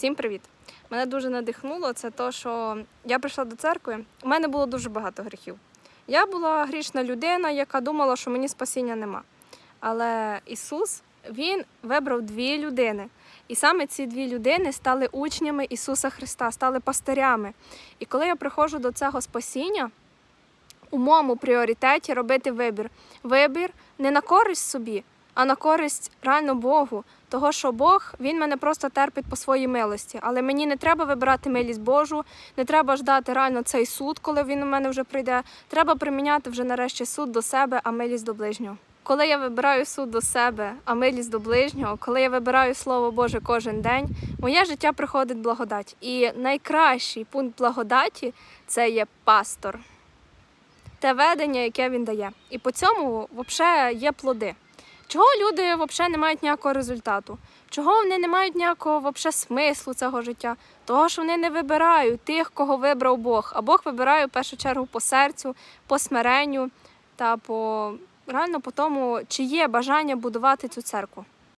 Всім привіт! Мене дуже надихнуло це то, що я прийшла до церкви. У мене було дуже багато гріхів. Я була грішна людина, яка думала, що мені спасіння нема. Але Ісус Він вибрав дві людини. І саме ці дві людини стали учнями Ісуса Христа, стали пастирями. І коли я приходжу до цього спасіння, у моєму пріоритеті робити вибір. Вибір не на користь собі, а на користь реально Богу. Того, що Бог він мене просто терпить по своїй милості. Але мені не треба вибирати милість Божу, не треба ждати реально цей суд, коли він у мене вже прийде. Треба приміняти вже нарешті суд до себе, а милість до ближнього. Коли я вибираю суд до себе, а милість до ближнього, коли я вибираю Слово Боже кожен день, моє життя приходить благодать. І найкращий пункт благодаті це є пастор те ведення, яке він дає. І по цьому взагалі є плоди. Чого люди взагалі не мають ніякого результату? Чого вони не мають ніякого вообще смислу цього життя? Того, що вони не вибирають тих, кого вибрав Бог. А Бог вибирає в першу чергу по серцю, по смиренню та по реально по тому, чи є бажання будувати цю церкву.